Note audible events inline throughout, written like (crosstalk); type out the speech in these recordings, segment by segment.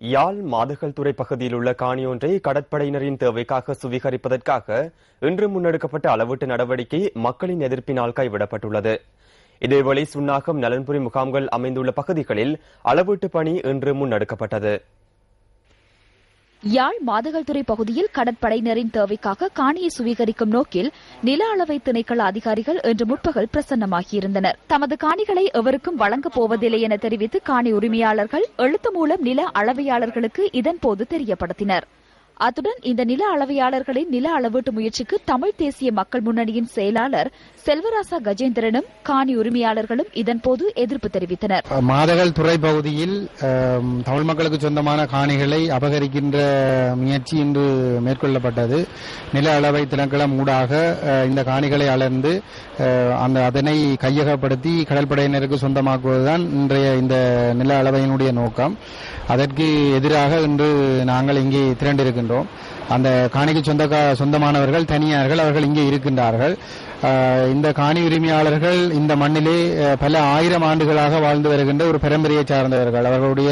யாழ் மாதகல் துறை பகுதியில் உள்ள காணியொன்றை கடற்படையினரின் தேவைக்காக சுவீகரிப்பதற்காக இன்று முன்னெடுக்கப்பட்ட அளவீட்டு நடவடிக்கை மக்களின் எதிர்ப்பினால் கைவிடப்பட்டுள்ளது. இதேவேளை சுன்னாகம் நலன்புரி முகாம்கள் அமைந்துள்ள பகுதிகளில் அளவீட்டு பணி இன்று முன்னெடுக்கப்பட்டது. யாழ் மாதகல்துறை பகுதியில் கடற்படையினரின் தேவைக்காக காணியை சுவீகரிக்கும் நோக்கில் நில அளவை திணைக்கள அதிகாரிகள் இன்று முற்பகல் பிரசன்னமாகியிருந்தனர். தமது காணிகளை எவருக்கும் வழங்கப் போவதில்லை என தெரிவித்து காணி உரிமையாளர்கள் எழுத்து மூலம் நில அளவையாளர்களுக்கு இதன்போது தெரியப்படுத்தினர். அத்துடன் இந்த நில அளவையாளர்களின் நில அளவீட்டு முயற்சிக்கு தமிழ் தேசிய மக்கள் முன்னணியின் செயலாளர் செல்வராசா கஜேந்திரனும் காணி உரிமையாளர்களும் இதன்போது எதிர்ப்பு தெரிவித்தனர். மாதகல் துறை பகுதியில் தமிழ் மக்களுக்கு சொந்தமான காணிகளை அபகரிக்கின்ற முயற்சி இன்று மேற்கொள்ளப்பட்டது. நில அளவை திணைக்களம் ஊடாக இந்த காணிகளை அளர்ந்து அந்த அதனை கையகப்படுத்தி கடற்படையினருக்கு சொந்தமாக்குவதுதான் இன்றைய இந்த நில அளவையினுடைய நோக்கம். அதற்கு எதிராக இன்று நாங்கள் இங்கே திரண்டிருக்கின்றோம். அந்த காணிக்கு சொந்த சொந்தமானவர்கள் தனியார்கள் அவர்கள் இங்கே இருக்கின்றார்கள். இந்த காணி உரிமையாளர்கள் இந்த மண்ணிலே பல ஆயிரம் ஆண்டுகளாக வாழ்ந்து வருகின்ற ஒரு பரம்பரையை சார்ந்தவர்கள். அவர்களுடைய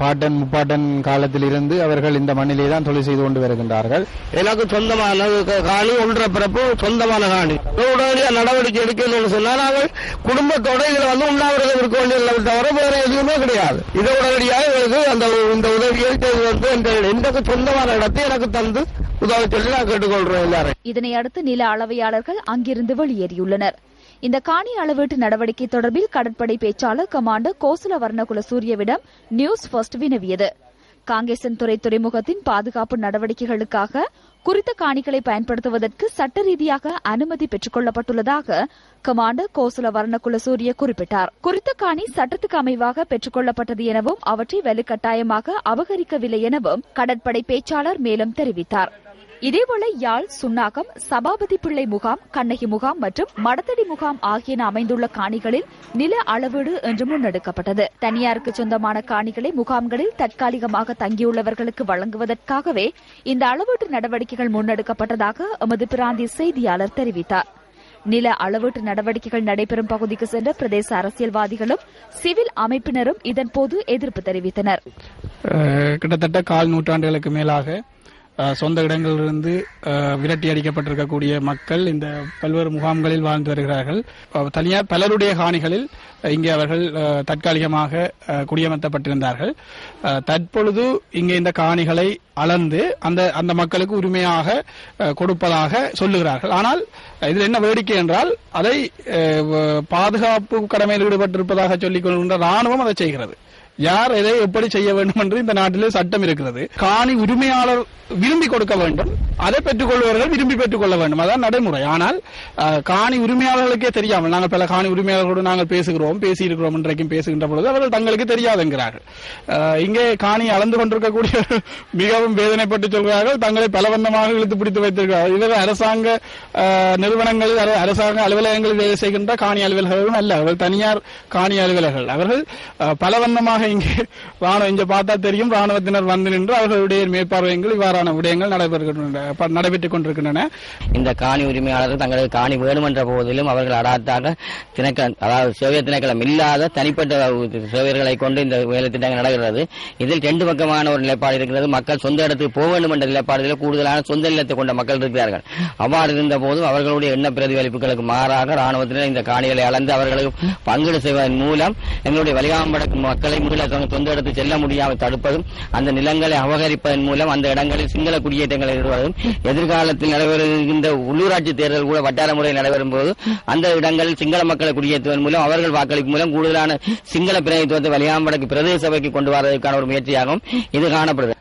பாட்டன் முப்பாட்டன் காலத்தில் இருந்து அவர்கள் இந்த மண்ணிலே தான் தொழில் செய்து கொண்டு வருகின்றார்கள். எனக்கு சொந்தமான காணி ஒன்றரை பிறப்பு சொந்தமான காணி. உடனடியாக நடவடிக்கை எடுக்கணும்னு சொன்னால் அவள் குடும்பத்தோட இதில் வந்து உண்ணாவிரதம் இருக்க வேண்டியதில்லை தவிர வேற எதுவுமே கிடையாது. இதை உடனடியாக எங்களுக்கு அந்த இந்த உதவியை செய்து வந்து இந்த எனக்கு சொந்தமான இடத்தை எனக்கு தந்து சொல்லி நான் கேட்டுக்கொள்றோம் எல்லாரும் இதனை அடுத்து நில அளவையாளர்கள் அங்கிருந்து வெளியேறியுள்ளனர். இந்த காணி அளவீட்டு நடவடிக்கை தொடர்பில் கடற்படை பேச்சாளர் கமாண்டர் கோசல வர்ணகுல சூரியவிடம் நியூஸ் ஃபர்ஸ்ட் வினவியது. காங்கேசன் துறை துறைமுகத்தின் பாதுகாப்பு நடவடிக்கைகளுக்காக குறித்த காணிகளை பயன்படுத்துவதற்கு சட்ட ரீதியாக அனுமதி பெற்றுக் கொள்ளப்பட்டுள்ளதாக கமாண்டர் கோசுல வர்ணகுல சூரிய குறிப்பிட்டார். குறித்த காணி சட்டத்துக்கு அமைவாக பெற்றுக் கொள்ளப்பட்டது எனவும் அவற்றை வலுக்கட்டாயமாக அபகரிக்கவில்லை எனவும் கடற்படை பேச்சாளர் மேலும் தெரிவித்தார். இதேபோல யாழ் சுன்னாகம் சபாபதி பிள்ளை முகாம் கண்ணகி முகாம் மற்றும் மடத்தடி முகாம் ஆகியன அமைந்துள்ள காணிகளில் நில அளவீடு என்று முன்னெடுக்கப்பட்டது. தனியாருக்கு சொந்தமான காணிகளை முகாம்களில் தற்காலிகமாக தங்கியுள்ளவர்களுக்கு வழங்குவதற்காகவே இந்த அளவீட்டு நடவடிக்கைகள் முன்னெடுக்கப்பட்டதாக எமது பிராந்திய செய்தியாளர் தெரிவித்தார். நில அளவீட்டு நடவடிக்கைகள் நடைபெறும் பகுதிக்கு சென்ற பிரதேச அரசியல்வாதிகளும் சிவில் அமைப்பினரும் இதன்போது எதிர்ப்பு தெரிவித்தனர். கிட்டத்தட்ட கால் நூற்றாண்டுகளுக்கு மேலாக சொந்த இடங்களிலிருந்து விரட்டி அடிக்கப்பட்டிருக்கக்கூடிய மக்கள் இந்த பல்வேறு முகாம்களில் வாழ்ந்து வருகிறார்கள். தனியார் பலருடைய காணிகளில் இங்கே அவர்கள் தற்காலிகமாக குடியமர்த்தப்பட்டிருந்தார்கள். தற்பொழுது இங்கே இந்த காணிகளை அளந்து அந்த அந்த மக்களுக்கு உரிமையாக கொடுப்பதாக சொல்லுகிறார்கள். ஆனால் இதில் என்ன வேடிக்கை என்றால் அதை பாதுகாப்பு கடமையில் ஈடுபட்டிருப்பதாக சொல்லிக் கொள்கின்ற ராணுவம் அதை செய்கிறது. யார் எதை எப்படி செய்ய வேண்டும் என்று இந்த நாட்டிலே சட்டம் இருக்கிறது. காணி உரிமையாளர் விரும்பி கொடுக்க வேண்டும். அதை பெற்றுக் கொள்வர்கள் விரும்பி பெற்றுக் கொள்ள வேண்டும். அதான் நடைமுறை. ஆனால் காணி உரிமையாளர்களுக்கே தெரியாமல் நாங்கள் பல காணி உரிமையாளர்களோடு நாங்கள் பேசுகிறோம் பேசியிருக்கிறோம் இன்றைக்கும் பேசுகின்ற பொழுது அவர்கள் தங்களுக்கு தெரியாதுங்கிறார்கள் இங்கே காணி அளந்து கொண்டிருக்கக்கூடிய (laughs) மிகவும் வேதனைப்பட்டு சொல்கிறார்கள் தங்களை பலவந்தமாக இழுத்து பிடித்து வைத்திருக்கிறார்கள். இவர்கள் அரசாங்க நிறுவனங்களில் அரசாங்க அலுவலகங்களில் வேலை செய்கின்ற காணி அலுவலர்களும் அல்ல. அவர்கள் தனியார் காணி அலுவலர்கள் அவர்கள் பலவந்தமாக பலவந்தமாக இங்கே ராணுவம் இங்கே பார்த்தா தெரியும். ராணுவத்தினர் வந்து நின்று அவர்களுடைய மேற்பார்வைகள் இவ்வாறான விடயங்கள் நடைபெறுகின்றன நடைபெற்றுக் கொண்டிருக்கின்றன. இந்த காணி உரிமையாளர்கள் தங்களுக்கு காணி வேணுமென்ற போதிலும் அவர்கள் அடாத்தாக திணைக்களம் அதாவது சோவியத் திணைக்களம் இல்லாத தனிப்பட்ட சோவியர்களை கொண்டு இந்த வேலை திட்டங்கள் நடக்கிறது இதில் ரெண்டு பக்கமான ஒரு நிலைப்பாடு இருக்கிறது. மக்கள் சொந்த இடத்துக்கு போக வேண்டும் என்ற நிலைப்பாடுகளில் கூடுதலான சொந்த நிலத்தை கொண்ட மக்கள் இருக்கிறார்கள். அவ்வாறு இருந்த போதும் அவர்களுடைய எண்ண பிரதிபலிப்புகளுக்கு மாறாக ராணுவத்தினர் இந்த காணிகளை அளந்து அவர்களுக்கு பங்கீடு செய்வதன் மூலம் எங்களுடைய வலிகாம்பட மக்களை மீள சொந்த சொந்த இடத்துக்கு செல்ல முடியாமல் தடுப்பதும் அந்த நிலங்களை அபகரிப்பதன் மூலம் அந்த இடங்களில் சிங்கள குடியேற்றங்களை ஈடுபடுவதும் எதிர்காலத்தில் நடைபெறுகின்ற உள்ளூராட்சி தேர்தல் கூட வட்டார முறையில் நடைபெறும் போது அந்த இடங்களில் சிங்கள மக்களை குடியேற்றுவதன் மூலம் அவர்கள் வாக்களிக்கும் மூலம் கூடுதலான சிங்கள பிரதிநிதித்துவத்தை வலியாம்படக்கு பிரதேச சபைக்கு கொண்டு வருவதற்கான ஒரு முயற்சியாகும் இது காணப்படுது.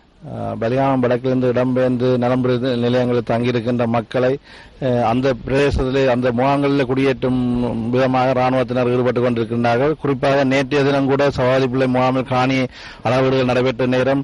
பலியாமம் வடக்கிலிருந்து இடம்பெயர்ந்து நலம்புரி நிலையங்களில் தங்கியிருக்கின்ற மக்களை அந்த பிரதேசத்திலே அந்த முகாங்களில் குடியேற்றும் விதமாக ராணுவத்தினர் ஈடுபட்டுக் கொண்டிருக்கின்றார்கள். குறிப்பாக நேற்றைய தினம் கூட சவாலிப்பிள்ளை முகாமில் காணி அளவீடுகள் நடைபெற்ற நேரம்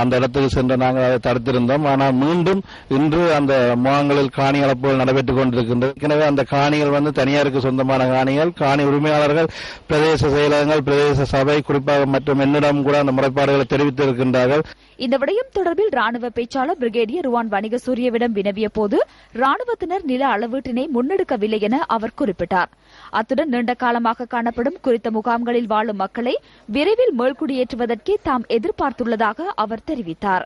அந்த இடத்துக்கு சென்று நாங்கள் அதை தடுத்திருந்தோம். ஆனால் மீண்டும் இன்று அந்த முகாங்களில் காணி அளப்புகள் நடைபெற்றுக் கொண்டிருக்கின்றது. எனவே அந்த காணிகள் வந்து தனியாருக்கு சொந்தமான காணிகள். காணி உரிமையாளர்கள் பிரதேச செயலகங்கள் பிரதேச சபை குறிப்பாக மற்றும் என்னிடம் கூட அந்த முறைப்பாடுகளை தெரிவித்திருக்கின்றார்கள். இந்த விடயம் தொடர்பில் ராணுவ பேச்சாளர் பிரிகேடியர் ருவான் வணிக சூரியவிடம் வினவிய போது ராணுவ ராணுவத்தினர் நில அளவீட்டினை முன்னெடுக்கவில்லை என அவர் குறிப்பிட்டார். அத்துடன் நீண்ட காலமாக காணப்படும் குறித்த முகாம்களில் வாழும் மக்களை விரைவில் மேல்குடியேற்றுவதற்கே தாம் எதிர்பார்த்துள்ளதாக அவர் தெரிவித்தார்.